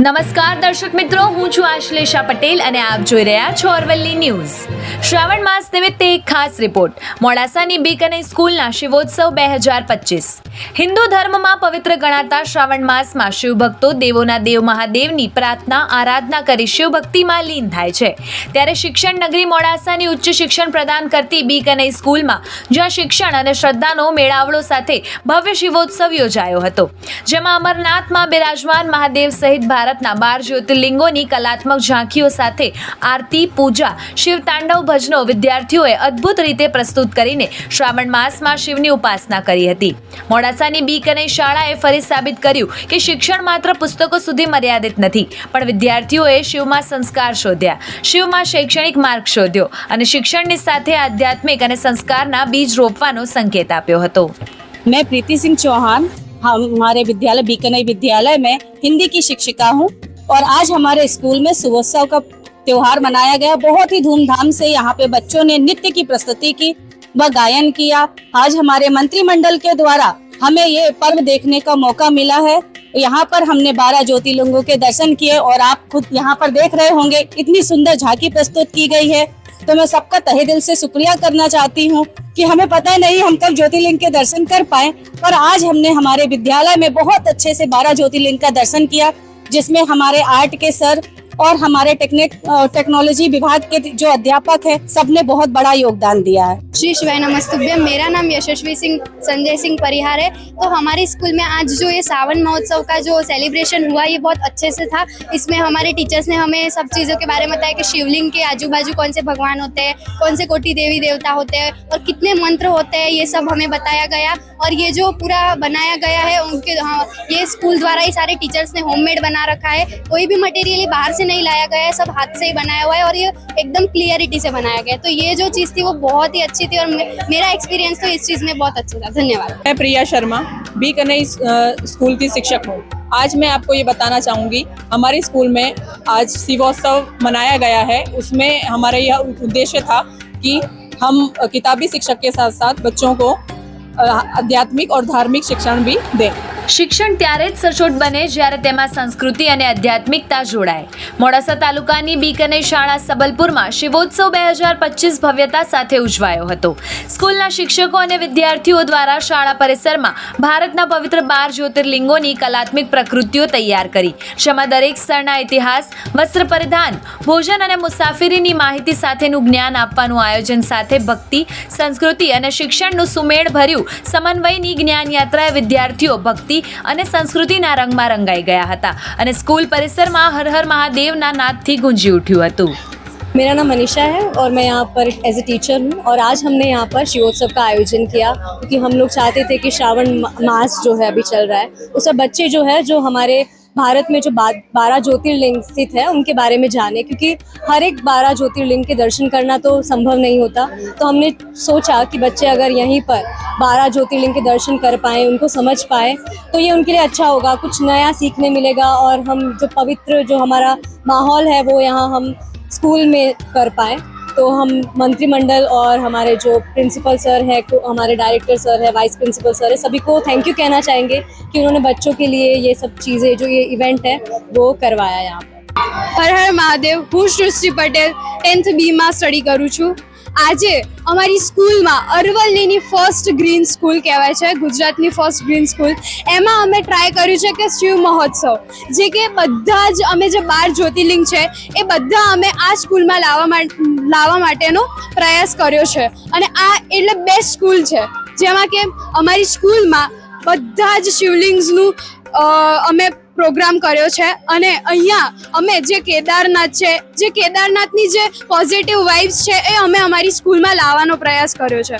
નમસ્કાર, દર્શક મિત્રો, હું છું આશ્લેષા પટેલ અને આપ જોઈ રહ્યા છો અરવલ્લી ન્યૂઝ. શ્રાવણ માસ નિમિત્તે એક ખાસ રિપોર્ટ. મોડાસાની બીકને સ્કૂલના શિવોત્સવ બે હજાર પચીસ. હિન્દુ ધર્મમાં પવિત્ર ગણાતા શ્રાવણ માસમાં શિવભક્તો દેવોના દેવ મહાદેવની પ્રાર્થના, આરાધના કરી શિવભક્તિમાં લીન થાય છે. ત્યારે શિક્ષણ નગરી મોડાસાની ઉચ્ચ શિક્ષણ પ્રદાન કરતી બીકને સ્કૂલમાં, જ્યાં શિક્ષણ અને શ્રદ્ધાનો મેળાવડો સાથે ભવ્ય શિવોત્સવ યોજાયો હતો. જેમાં અમરનાથમાં બિરાજમાન મહાદેવ સહિત ભારતના બાર જ્યોતિર્લિંગોની કલાત્મક ઝાંખીઓ સાથે આરતી, પૂજા શિવ તાંડવ ભજનો વિદ્યાર્થીઓએ અદ્ભુત રીતે પ્રસ્તુત કરીને શ્રાવણ માસમાં શિવની ઉપાસના કરી હતી. મોડાસાની બી કનઈ શાળાએ ફરી સાબિત કર્યું કે શિક્ષણ માત્ર પુસ્તકો સુધી મર્યાદિત નથી, પણ વિદ્યાર્થીઓએ શિવમાં સંસ્કાર શોધ્યા. શિવમાં શૈક્ષણિક માર્ગ શોધ્યો અને શિક્ષણની સાથે આધ્યાત્મિક અને સંસ્કારના બીજ રોપવાનો સંકેત આપ્યો હતો. મેં પ્રીતિસિંહ ચૌહાણ हमारे विद्यालय, बीकानेर विद्यालय में हिंदी की शिक्षिका हूँ और आज हमारे स्कूल में सुबोत्सव का त्योहार मनाया गया। बहुत ही धूमधाम से यहाँ पे बच्चों ने नृत्य की प्रस्तुति की व गायन किया। आज हमारे मंत्रिमंडल के द्वारा हमें ये पर्व देखने का मौका मिला है। यहाँ पर हमने बारह ज्योतिर्लिंगों के दर्शन किए और आप खुद यहाँ पर देख रहे होंगे, इतनी सुंदर झांकी प्रस्तुत की गई है। तो मैं सबका तहे दिल से शुक्रिया करना चाहती हूँ कि हमें पता नहीं हम कब ज्योतिर्लिंग के दर्शन कर पाए, पर आज हमने हमारे विद्यालय में बहुत अच्छे से बारह ज्योतिर्लिंग का दर्शन किया, जिसमें हमारे आर्ट के सर और हमारे टेक्निक टेक्नोलॉजी विभाग के जो अध्यापक है, सबने बहुत बड़ा योगदान दिया है। श्री शिवाय नमस्तुभ्यम, मेरा नाम यशस्वी सिंह, संजय सिंह परिहार है। तो हमारे स्कूल में आज जो ये सावन महोत्सव का जो सेलिब्रेशन हुआ, ये बहुत अच्छे से था। इसमें हमारे टीचर्स ने हमें सब चीज़ों के बारे में बताया कि शिवलिंग के आजू बाजू कौन से भगवान होते हैं, कौन से कोटि देवी देवता होते हैं और कितने मंत्र होते हैं, ये सब हमें बताया गया। और ये जो पूरा बनाया गया है, उनके हाँ ये स्कूल द्वारा ही सारे टीचर्स ने होममेड बना रखा है। कोई भी मटेरियल बाहर से नहीं लाया गया है, सब हाथ से ही बनाया हुआ है और ये एकदम क्लियरिटी से बनाया गया है। तो ये जो चीज़ थी वो बहुत ही अच्छी थी और मेरा एक्सपीरियंस तो इस चीज़ में बहुत अच्छा था। धन्यवाद। मैं प्रिया शर्मा बी कनई स्कूल की शिक्षक हूँ। आज मैं आपको ये बताना चाहूँगी, हमारे स्कूल में आज शिवोत्सव मनाया गया है। उसमें हमारा यह उद्देश्य था कि हम किताबी शिक्षक के साथ साथ बच्चों को आध्यात्मिक और धार्मिक शिक्षण भी दें। શિક્ષણ ત્યારે જ સચોટ બને જ્યારે તેમાં સંસ્કૃતિ અને આધ્યાત્મિકતા જોડાય. મોડાસા તાલુકાની બીકને શાળા સબલપુરમાં શિવોત્સવ બે હજાર પચીસ ભવ્યતા સાથે ઉજવાયો હતો. સ્કૂલના શિક્ષકો અને વિદ્યાર્થીઓ દ્વારા શાળા પરિસરમાં ભારતના પવિત્ર બાર જ્યોતિર્લિંગોની કલાત્મક પ્રકૃતિઓ તૈયાર કરી. જેમાં દરેક સ્થળના ઇતિહાસ, વસ્ત્ર પરિધાન, ભોજન અને મુસાફરીની માહિતી સાથેનું જ્ઞાન આપવાનું આયોજન સાથે ભક્તિ, સંસ્કૃતિ અને શિક્ષણનું સુમેળ ભર્યું સમન્વયની જ્ઞાન યાત્રાએ વિદ્યાર્થીઓ ભક્તિ અને સંસ્કૃતિના રંગમાં રંગાઈ ગયા હતા અને સ્કૂલ પરિસરમાં હર હર મહાદેવના નાદથી ગુંજી ઉઠ્યું હતું मेरा नाम मनीषा है और मैं यहाँ पर एज ए टीचर हूँ और आज हमने यहाँ पर शिवोत्सव का आयोजन किया क्योंकि हम लोग चाहते थे कि श्रावण मा- मास जो है अभी चल रहा है उससे बच्चे जो है जो हमारे भारत में जो बारह ज्योतिर्लिंग स्थित है, उनके बारे में जाने, क्योंकि हर एक बारह ज्योतिर्लिंग के दर्शन करना तो संभव नहीं होता। तो हमने सोचा कि बच्चे अगर यहीं पर बारह ज्योतिर्लिंग के दर्शन कर पाएँ, उनको समझ पाए तो ये उनके लिए अच्छा होगा। कुछ नया सीखने मिलेगा और हम जो पवित्र, जो हमारा माहौल है, वो यहाँ हम स्कूल में कर पाए। तो हम मंत्रिमंडल और हमारे जो प्रिंसिपल सर है को- हमारे डायरेक्टर सर है वाइस प्रिंसिपल सर है सभी को थैंक यू कहना चाहेंगे कि उन्होंने बच्चों के लिए ये सब चीज़ें जो ये इवेंट है वो करवाया यहाँ पर હર હર મહાદેવ હું સૃષ્ટિ પટેલ ટેન્થ બીમાં સ્ટડી કરું છું આજે અમારી સ્કૂલમાં અરવલ્લીની ફર્સ્ટ ગ્રીન સ્કૂલ કહેવાય છે, ગુજરાતની ફર્સ્ટ ગ્રીન સ્કૂલ એમાં અમે ટ્રાય કર્યું છે કે શિવ મહોત્સવ. જે કે બધા જ અમે જે બાર જ્યોતિર્લિંગ છે, એ બધા અમે આ સ્કૂલમાં લાવવા લાવવા માટેનો પ્રયાસ કર્યો છે. અને આ એટલે બેસ્ટ સ્કૂલ છે, જેમાં કે અમારી સ્કૂલમાં બધા જ શિવલિંગ્સનું અમે પ્રોગ્રામ કર્યો છે અને અહીંયા અમે જે કેદારનાથ છે, જે કેદારનાથની જે પોઝિટિવ વાઇબ્સ છે એ અમે અમારી સ્કૂલમાં લાવવાનો પ્રયાસ કર્યો છે.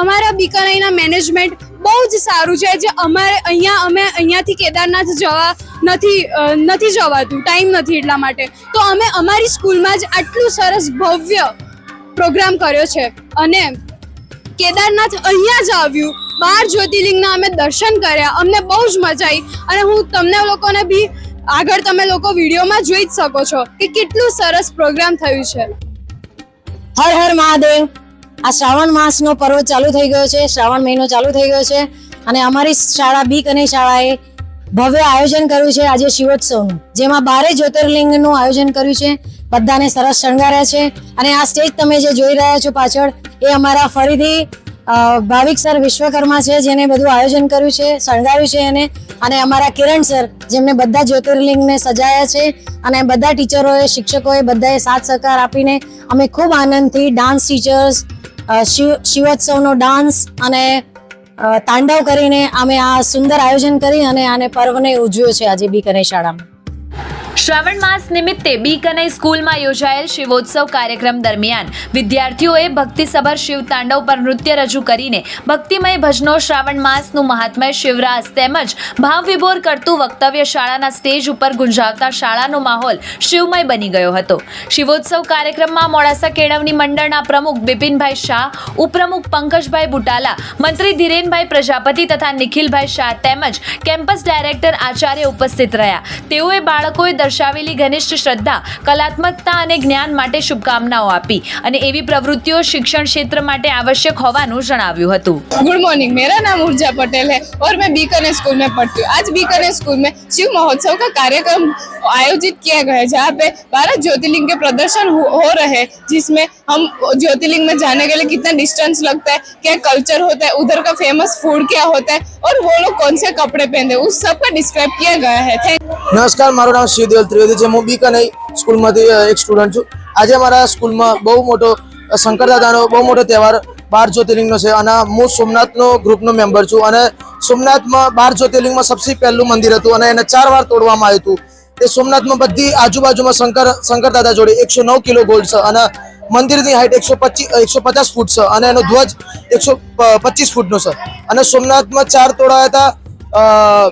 અમારા બીકાનાઈના મેનેજમેન્ટ બહુ જ સારું છે જે અમારે અહીંયા અમે અહીંયાથી કેદારનાથ જવા નથી નથી જવાતું ટાઈમ નથી એટલા માટે. તો અમે અમારી સ્કૂલમાં જ આટલું સરસ ભવ્ય પ્રોગ્રામ કર્યો છે અને કેદારનાથ અહીંયા જ આવ્યું. બાર જ્યોતિર્લિંગના અમે દર્શન કર્યા. અમને બહુ જ મજા આવી અને હું તમને લોકોને બી આગળ તમે લોકો વિડીયોમાં જોઈ જ શકો છો કે કેટલું સરસ પ્રોગ્રામ થયું છે. હર હર મહાદેવ. આ શ્રાવણ માસનો પર્વ ચાલુ થઈ ગયો છે. શ્રાવણ મહિનો ચાલુ થઈ ગયો છે. અને અમારી શાળા બીક અને શાળાએ ભવ્ય આયોજન કર્યું છે આજે શિવોત્સવનું. જેમાં બારે જ્યોતિર્લિંગનું આયોજન કર્યું છે. બધાને સરસ શણગાર્યા છે. અને આ સ્ટેજ તમે જે જોઈ રહ્યા છો પાછળ, એ અમારા ફરીથી ભાવિક સર વિશ્વકર્મા છે જેને બધું આયોજન કર્યું છે, શણગાર્યું છે એને. અને અમારા કિરણ સર, જેમને બધા જ્યોતિર્લિંગને સજાયા છે, અને બધા ટીચરોએ, શિક્ષકોએ બધાએ સાથ સહકાર આપીને અમે ખૂબ આનંદથી ડાન્સ ટીચર્સ શિવ, શિવોત્સવનો ડાન્સ અને તાંડવ કરીને અમે આ સુંદર આયોજન કરી અને આને પર્વને ઉજવ્યો છે આજે બીકને શાળામાં. શ્રાવણ માસ નિમિત્તે બી કનઈ સ્કૂલમાં યોજાયેલ શિવોત્સવ કાર્યક્રમ દરમિયાન વિદ્યાર્થીઓએ ભક્તિસભર શિવ તાંડવ પર નૃત્ય રજૂ કરીને ભક્તિમય ભજનો શ્રાવણ માસનું મહાત્મય શિવરાસ તેમજ ભાવ વિભોર કરતું વક્તવ્ય શાળાના સ્ટેજ ઉપર ગુંજાવતા શાળાનો માહોલ શિવમય બની ગયો હતો. શિવોત્સવ કાર્યક્રમમાં મોડાસા કેળવણી મંડળના પ્રમુખ બિપિનભાઈ શાહ, ઉપપ્રમુખ પંકજભાઈ બુટાલા, મંત્રી ધીરેનભાઈ પ્રજાપતિ તથા નિખિલભાઈ શાહ તેમજ કેમ્પસ ડાયરેક્ટર આચાર્ય ઉપસ્થિત રહ્યા. તેઓએ બાળકોએ દર્શાવેલી ઘનિષ્ઠ શ્રદ્ધા કલાત્મકતા અને જ્ઞાન માટે શુભકામનાઓ આપી અને એવી પ્રવૃત્તિઓ શિક્ષણ ક્ષેત્ર માટે આવશ્યક હોવાનું જણાવ્યું હતું गुड मॉर्निंग मेरा नाम ऊर्जा पटेल है और मैं बीकानेर स्कूल में पढ़ती हूँ आज बीकानेर स्कूल में शिव महोत्सव का कार्यक्रम आयोजित किया गया है जहाँ पे बारह ज्योतिर्लिंग के प्रदर्शन हो, हो रहे हैं जिसमें हम ज्योतिर्लिंग में जाने के लिए कितना डिस्टेंस लगता है क्या कल्चर होता है उधर का फेमस फूड क्या होता है और वो लोग कौन से कपड़े पहनते हैं उस सब का डिस्क्राइब किया गया है थैंक નમસ્કાર મારું નામ શિવદેવ ત્રિવેદી છે હું બીકાનેર સ્કૂલમાંથી અ, એક સ્ટુડન્ટ છું આજે અમારા સ્કૂલમાં બહુ મોટો અ, શંકર દાદાનો બહુ મોટો તહેવાર બાર જ્યોતિર્લિંગનો છે અને હું સોમનાથનો ગ્રુપનો મેમ્બર છું અને સોમનાથમાં બાર જ્યોતિર્લિંગમાં સૌથી પહેલું મંદિર હતું અને એને ચાર વાર તોડવામાં આવ્યું હતું તે સોમનાથમાં બધી આજુબાજુમાં શંકર શંકર દાદા જોડે એકસો નવ કિલો ગોલ્ડ છે અને મંદિરની હાઈટ એકસો પચીસ એકસો પચાસ ફૂટ છે અને એનો ધ્વજ એકસો પચીસ ફૂટનો છે. અને સોમનાથમાં ચાર તોડાયા હતા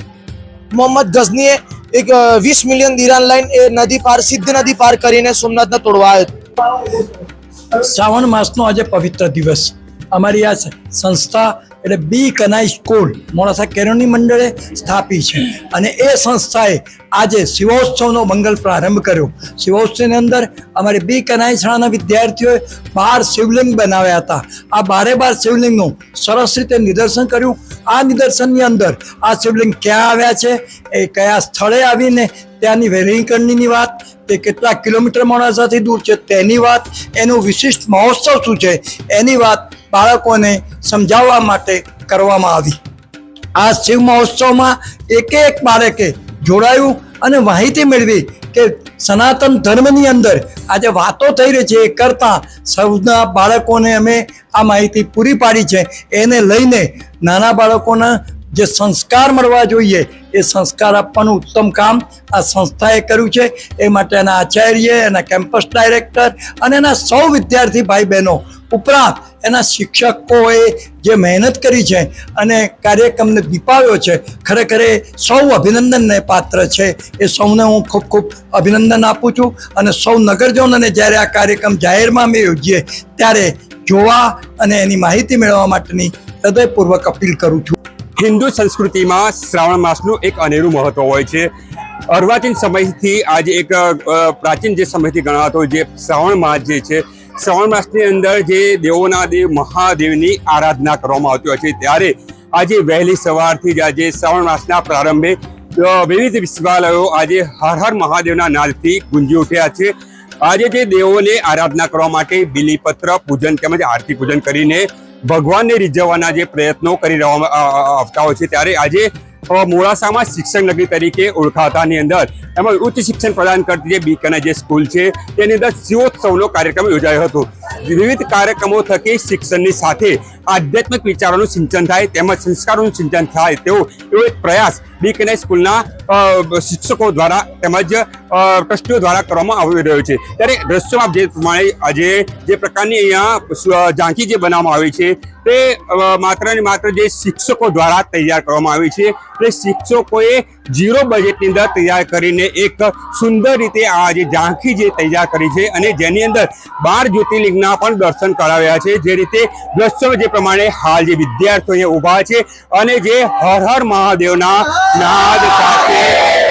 મોહમ્મદ ગઝનીએ એક વીસ મિલિયન દિરાન લાઈન એ નદી પાર, સિદ્ધ નદી પાર કરીને સોમનાથને તોડવા આવ્યો હતો. શ્રાવણ માસનો આજે પવિત્ર દિવસ. અમારી આ સંસ્થા એટલે બી કનાઈ સ્કૂલ મોડાસા કેરોની મંડળે સ્થાપી છે. અને એ સંસ્થાએ આજે શિવોત્સવનો મંગલ પ્રારંભ કર્યો. શિવોત્સવની અંદર અમારી બી કનાઈ શાળાના વિદ્યાર્થીઓએ બાર શિવલિંગ બનાવ્યા હતા. આ બારે બાર શિવલિંગનું સરસ રીતે નિદર્શન કર્યું. આ નિદર્શનની અંદર આ શિવલિંગ ક્યાં આવ્યા છે? એ કયા સ્થળે આવીને ત્યાંની વેરીકરણીની વાત, તે કેટલા કિલોમીટર મોડાસાથી દૂર છે તેની વાત, એનું વિશિષ્ટ મહોત્સવ શું છે, એની વાત બાળકોને સમજાવવા માટે કરવામાં આવી. આ શિવ મહોત્સવમાં એક એક બાળકે જોડાયું અને માહિતી મેળવી કે સનાતન ધર્મની અંદર આજે વાતો થઈ રહી છે એ કરતાં સૌના બાળકોને અમે આ માહિતી પૂરી પાડી છે. એને લઈને નાના બાળકોના જે સંસ્કાર મળવા જોઈએ એ સંસ્કાર આપવાનું ઉત્તમ કામ આ સંસ્થાએ કર્યું છે. એ માટે એના આચાર્ય, એના કેમ્પસ ડાયરેક્ટર અને એના સૌ વિદ્યાર્થી ભાઈ બહેનો ઉપરાંત એના શિક્ષકોએ જે મહેનત કરી છે અને કાર્યક્રમને દીપાવ્યો છે, ખરેખર એ સૌ અભિનંદનને પાત્ર છે. એ સૌને હું ખૂબ ખૂબ અભિનંદન આપું છું અને સૌ નગરજનોને જ્યારે આ કાર્યક્રમ જાહેરમાં અમે યોજીએ, ત્યારે જોવા અને એની માહિતી મેળવવા માટેની હૃદયપૂર્વક અપીલ કરું છું. હિન્દુ સંસ્કૃતિમાં શ્રાવણ માસનું એક અનેરું મહત્વ હોય છે. અર્વાચીન સમયથી આજે એક પ્રાચીન જે સમયથી ગણાતો જે શ્રાવણ માસ જે છે શ્રાવણ માસની અંદર જે દેવોના દેવ મહાદેવની આરાધના કરવામાં આવતી હોય છે, ત્યારે આજે વહેલી સવારથી જ આજે શ્રાવણ માસના પ્રારંભે વિવિધ વિશ્વાલયો આજે હર હર મહાદેવના નાદથી ગુંજી ઉઠ્યા છે. આજે જે દેવોને આરાધના કરવા માટે બિલીપત્ર પૂજન તેમજ આરતી પૂજન કરીને ભગવાનને રીઝવવાના જે પ્રયત્નો કરી રહેવામાં આવતા હોય છે, ત્યારે આજે મોડાસામાં શિક્ષણ તરીકે ઓળખાતાની અંદર એમાં ઉચ્ચ શિક્ષણ પ્રદાન કરતી જે બીકાના જે સ્કૂલ છે, તેની અંદર શિવોત્સવનો કાર્યક્રમ યોજાયો હતો. વિવિધ કાર્યક્રમો થકી શિક્ષણની સાથે આધ્યાત્મિક વિચારોનું સિંચન થાય, તેમજ સંસ્કારોનું સિંચન થાય તેવો એવો એક પ્રયાસ બીકાના સ્કૂલના શિક્ષકો દ્વારા તેમજ ટ્રસ્ટીઓ દ્વારા કરવામાં આવી રહ્યો છે. ત્યારે દ્રશ્યમાં જે પ્રમાણે આજે જે પ્રકારની અહીંયા ઝાંખી જે બનાવવામાં આવી છે, તે માત્ર ને માત્ર જે શિક્ષકો દ્વારા તૈયાર કરવામાં આવી છે. તે શિક્ષકોએ ઝીરો બજેટની અંદર તૈયાર કરીને એક સુંદર રીતે આ જે ઝાંખી જે તૈયાર કરી છે અને જેની અંદર બાર જ્યોતિર્લિંગના પણ દર્શન કરાવ્યા છે. જે રીતે દ્રશ્યો જે પ્રમાણે હાલ જે વિદ્યાર્થીઓ અહીંયા ઊભા છે અને જે હર હર મહાદેવના નાદ સાથે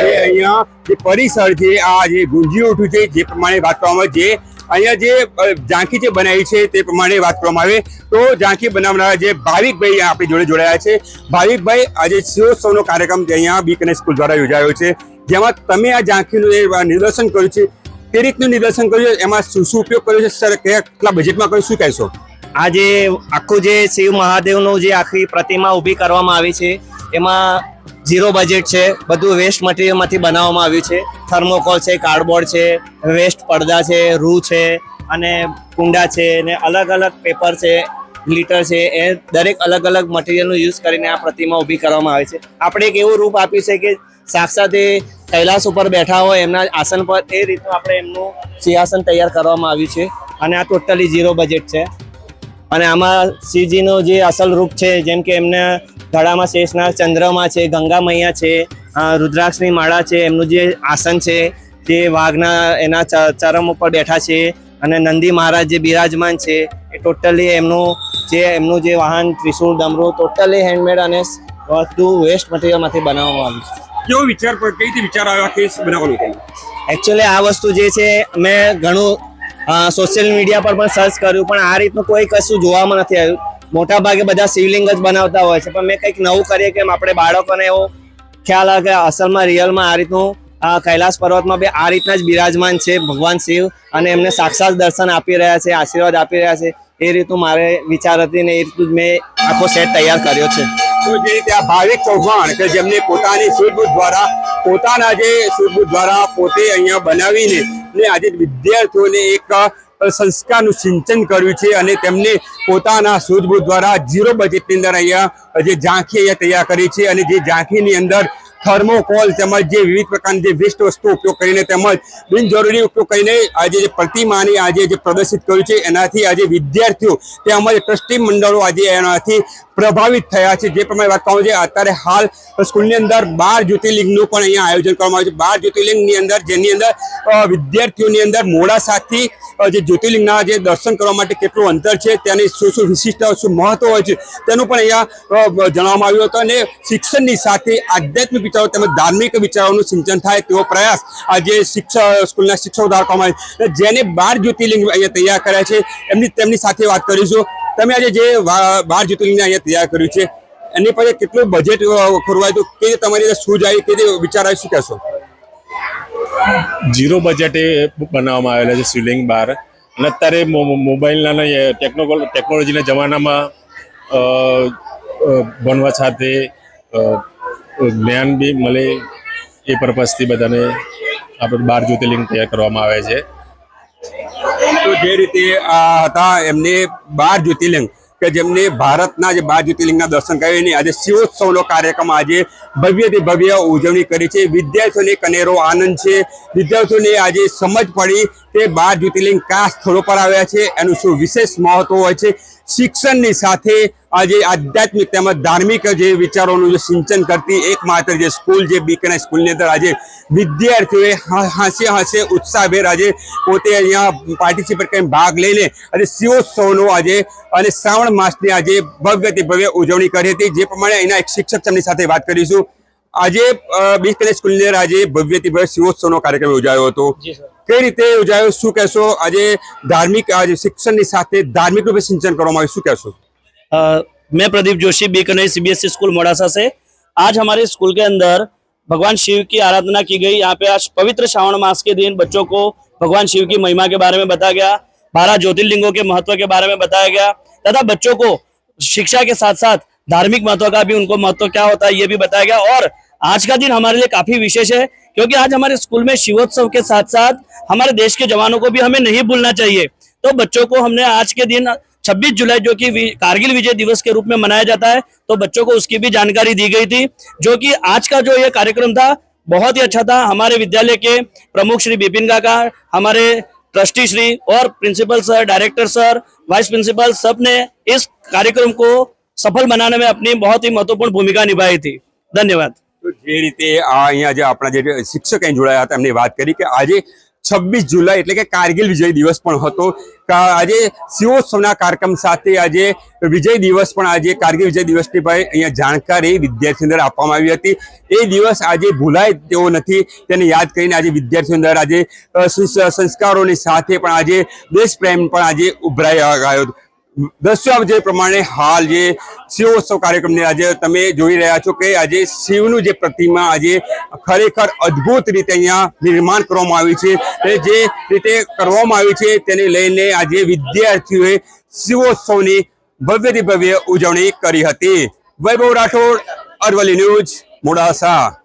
જે અહીંયા જે પરિસર છે, આ જે ગુંજી ઉઠ્યું છે, જે પ્રમાણે વાત કરવામાં જે અહીંયા જે ઝાંખી જે બનાવી છે, તે પ્રમાણે વાત કરવામાં આવે. તો ઝાંખી બનાવનારા જે ભાવિકભાઈ આપણી જોડે જોડાયા છે. ભાવિકભાઈ, આજે શિવોત્સવનો કાર્યક્રમ અહીંયા બીકને સ્કૂલ દ્વારા યોજાયો છે. જેમાં તમે આ ઝાંખીનું નિદર્શન કર્યું છે, તે રીતનું નિદર્શન કર્યું એમાં શું શું ઉપયોગ કર્યો છે, સર કેટલા બજેટમાં કર્યું, શું કહેશો? આ જે આખું જે શિવ મહાદેવનું જે આખી પ્રતિમા ઊભી કરવામાં આવી છે, એમાં ઝીરો બજેટ છે, બધું વેસ્ટ મટીરિયલમાંથી બનાવવામાં આવ્યું છે. થર્મોકોલ છે કાર્ડબોર્ડ છે વેસ્ટ પડદા છે, રૂ છે અને કુંડા છે ને અલગ અલગ પેપર છે ગ્લિટર છે, એ દરેક અલગ અલગ મટીરિયલનો યુઝ કરીને આ પ્રતિમા ઊભી કરવામાં આવે છે. આપણે એક એવું રૂપ આપ્યું છે કે સાક્ષાત એ કૈલાસ ઉપર બેઠા હોય એમના આસન પર, એ રીતનું આપણે એમનું સિંહાસન તૈયાર કરવામાં આવ્યું છે. અને આ ટોટલી ઝીરો બજેટ છે. અને આમાં શિવજીનું જે અસલ રૂપ છે જેમ કે એમને ધડામાં શેષનાગ ચંદ્રમાં છે ગંગા મૈયા છે રુદ્રાક્ષની માળા છે એમનું જે આસન છે તે વાઘના એના ચરમ ઉપર બેઠા છે અને નંદી મહારાજ જે બિરાજમાન છે એ ટોટલી એમનું જે એમનું જે વાહન ત્રિશુળ ડમરું ટોટલી હેન્ડમેડ અને વસ્તુ વેસ્ટ મટીરિયલમાંથી બનાવવામાં આવ્યું છે. કેવો વિચાર કઈ રીતે વિચાર આવ્યો કેસ બનાવવાનું? એકચ્યુઅલી આ વસ્તુ જે છે મેં ઘણું સોશિયલ મીડિયા પર પણ સર્ચ કર્યું, પણ આ રીતનું કોઈ કશું જોવામાં નથી આવ્યું. મોટા ભાગે બધા શિવલિંગ જ બનાવતા હોય છે, પણ મેં કંઈક નવું કરીએ કે આપણે બાળકોને એવો ખ્યાલ આવે કે અસલમાં રિયલમાં આ રીતનું આ કૈલાસ પર્વતમાં બી આ રીતના જ બિરાજમાન છે ભગવાન શિવ અને એમને સાક્ષાત દર્શન આપી રહ્યા છે, આશીર્વાદ આપી રહ્યા છે. એ રીતનું મારે વિચાર હતી ને એ રીતનું જ મેં આખો સેટ તૈયાર કર્યો છે. તો જે રીતે આ ભાવિક ચૌહાણ કે જેમને પોતાની સૂઝબૂછ દ્વારા, પોતાના જે સૂઝબૂછ દ્વારા પોતે અહીંયા બનાવીને ને આજે વિદ્યાર્થીઓને એક સંસ્કારનું સિંચન કર્યું છે અને તેમને પોતાના સૂઝબૂછ દ્વારા ઝીરો બજેટની અંદર અહીંયા, જે ઝાંખી અહીંયા તૈયાર કરી છે અને જે ઝાંખીની અંદર થર્મોકોલ તેમજ જે વિવિધ પ્રકારની જે વેસ્ટ વસ્તુ ઉપયોગ કરીને તેમજ બિનજરૂરી ઉપયોગ કરીને આજે જે પ્રતિમાની આજે જે પ્રદર્શિત કર્યું છે, એનાથી આજે વિદ્યાર્થીઓ તેમજ ટ્રસ્ટી મંડળો આજે એનાથી પ્રભાવિત થયા છે. જે પ્રમાણે વાત કરવામાં છે, અત્યારે હાલ સ્કૂલની અંદર બાર જ્યોતિર્લિંગનું પણ અહીંયા આયોજન કરવામાં આવ્યું છે. બાર જ્યોતિર્લિંગની અંદર, જેની અંદર વિદ્યાર્થીઓની અંદર મોડાસાથી જે જ્યોતિર્લિંગના જે દર્શન કરવા માટે કેટલું અંતર છે તેની શું શું વિશિષ્ટ શું મહત્વ હોય છે, તેનું પણ અહીંયા જણાવવામાં આવ્યું હતું. અને શિક્ષણની સાથે આધ્યાત્મિક વિચારો તેમજ ધાર્મિક વિચારોનું સિંચન થાય તેવો પ્રયાસ આજે શિક્ષક સ્કૂલના શિક્ષકો દ્વારા આવ્યો જેને બાર જ્યોતિર્લિંગ અહીંયા તૈયાર કર્યા છે, એમની, તેમની સાથે વાત કરીશું. તમે આજે જે બાર જ્યોતિર્લિંગને અહીંયા તૈયાર કર્યું છે, એની પાસે કેટલું બજેટ ખોરવાયું હતું? કે તમારી શું જાય કે વિચાર આવી શું કહેશો? ઝીરો બજેટે બનાવવામાં આવેલા છે શિવલિંગ બાર. અને અત્યારે મોબાઈલના ટેકનોલોજીના જમાનામાં ભણવા સાથે જ્ઞાન બી મળે એ પર્પઝથી બધાને આપણે બાર જ્યોતિર્લિંગ તૈયાર કરવામાં આવે છે. તો જે રીતે આ હતા, એમને બાર જ્યોતિર્લિંગ, કે જેમને ભારતના જે બાર જ્યોતિર્લિંગના દર્શન કરીને આજે શિવોત્સવનો કાર્યક્રમ આજે ભવ્યથી ભવ્ય ઉજવણી કરી છે. વિદ્યાર્થીઓને કનેરો આનંદ છે. વિદ્યાર્થીઓને આજે સમજ પડી કે બાર જ્યોતિર્લિંગ કયા સ્થળો પર આવ્યા છે, એનું શું વિશેષ મહત્વ હોય છે. શિક્ષણની સાથે આજે આધ્યાત્મિક તેમજ ધાર્મિક જે વિચારોનું જે સિંચન કરતી એકમાત્ર જે સ્કૂલ જે બીકના સ્કૂલની અંદર આજે વિદ્યાર્થીઓએ હાંસે હાંસે ઉત્સાહભેર આજે પોતે અહીંયા પાર્ટિસિપેટ કરીને ભાગ લઈને આજે શિવોત્સવનો આજે અને શ્રાવણ માસની આજે ભવ્યથી ભવ્ય ઉજવણી કરી હતી. જે પ્રમાણે અહીંના એક શિક્ષક તેમની સાથે વાત કરીશું. આજે બીકને સ્કૂલની અંદર આજે ભવ્યથી ભવ્ય શિવોત્સવનો કાર્યક્રમ યોજાયો હતો. કઈ રીતે યોજાયો શું કહેશો આજે ધાર્મિક આજે શિક્ષણની સાથે ધાર્મિક રૂપે સિંચન કરવામાં આવ્યું શું કહેશો अ, मैं Pradeep Joshi B Kanai CBSE school Modasa से आज हमारे स्कूल के अंदर भगवान शिव की आराधना की गई यहाँ पे आज पवित्र श्रावण मास के दिन बच्चों को भगवान शिव की महिमा के बारे में बताया गया बारह ज्योतिर्लिंगों के महत्व के बारे में बताया गया तथा बच्चों को शिक्षा के साथ साथ धार्मिक महत्व का भी उनको महत्व क्या होता है ये भी बताया गया और आज का दिन हमारे लिए काफ़ी विशेष है, क्योंकि आज हमारे स्कूल में शिवोत्सव के साथ साथ हमारे देश के जवानों को भी हमें नहीं भूलना चाहिए। तो बच्चों को हमने आज के दिन 26 जुलाई, जो कि कारगिल विजय दिवस के रूप में मनाया जाता है तो बच्चों को उसकी भी जानकारी दी गई थी, जो कि आज का जो ये कार्यक्रम था, बहुत ही अच्छा था। हमारे विद्यालय के प्रमुख श्री बिपिन काका, हमारे ट्रस्टी श्री और principal sir, director sir, vice principal सबने इस कार्यक्रम को सफल बनाने में अपनी बहुत ही महत्वपूर्ण भूमिका निभाई थी। धन्यवाद। જે રીતે આ અહીંયા જે આપણા જે શિક્ષક અહીં જોડાયા હતા, એમની વાત કરી કે આજે છવ્વીસ જુલાઈ એટલે કે કારગિલ વિજય દિવસ પણ હતો. આજે શિવોત્સવના કાર્યક્રમ સાથે આજે વિજય દિવસ પણ આજે કારગિલ વિજય દિવસની ભાઈ અહીંયા જાણકારી વિદ્યાર્થીઓ અંદર આપવામાં આવી હતી. એ દિવસ આજે ભૂલાય તેવો નથી. તેને યાદ કરીને આજે વિદ્યાર્થીઓ અંદર આજે સંસ્કારોની સાથે પણ આજે દેશપ્રેમ પણ આજે ઉભરાઈ હતો. દર્શાવ જે પ્રમાણે હાલ જે શિવોત્સવ કાર્યક્રમને આજે તમે જોઈ રહ્યા છો કે આજે શિવનું જે પ્રતિમા આજે ખરેખર અદ્ભુત રીતે અહીંયા નિર્માણ કરવામાં આવ્યું છે અને જે રીતે કરવામાં આવ્યું છે તેને લઈને આજે વિદ્યાર્થીઓએ શિવોત્સવની ભવ્યથી ભવ્ય ઉજવણી કરી હતી. વૈભવ રાઠોડ, અરવલ્લી ન્યૂઝ, મોડાસા.